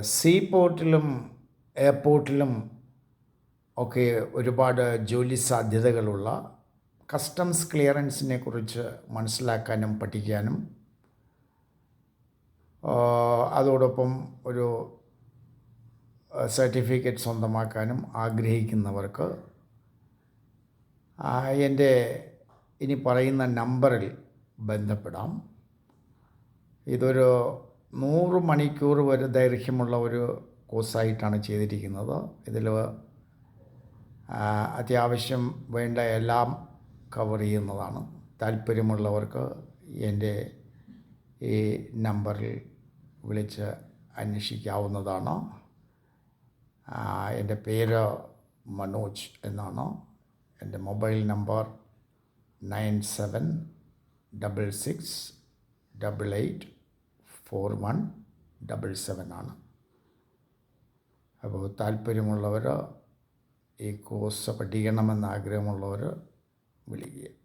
See പോർട്ടിലും എയർപോർട്ടിലും ഒക്കെ ഒരുപാട് ജോലി സാധ്യതകളുള്ള കസ്റ്റംസ് ക്ലിയറൻസിനെ കുറിച്ച് മനസ്സിലാക്കാനും പഠിക്കാനും അതോടൊപ്പം ഒരു സർട്ടിഫിക്കറ്റ് സ്വന്തമാക്കാനും ആഗ്രഹിക്കുന്നവർക്ക് എന്റെ ഇനി പറയുന്ന നമ്പറിൽ ബന്ധപ്പെടാം. ഇതൊരു നൂറ് മണിക്കൂർ വരെ ദൈർഘ്യമുള്ള ഒരു കോഴ്സായിട്ടാണ് ചെയ്തിരിക്കുന്നത്. ഇതിൽ അത്യാവശ്യം വേണ്ട എല്ലാം കവർ ചെയ്യുന്നതാണ്. താല്പര്യമുള്ളവർക്ക് എന്റെ ഈ നമ്പറിൽ വിളിച്ച് അന്വേഷിക്കാവുന്നതാണ്. എന്റെ പേര് മനോജ് എന്നാണ്. എന്റെ mobile number nine seven double six double eight four one double seven ആണ്. അപ്പോൾ താല്പര്യമുള്ളവർ ഈ കോഴ്സ് പഠിക്കണമെന്ന് ആഗ്രഹമുള്ളവർ വിളിക്കുക.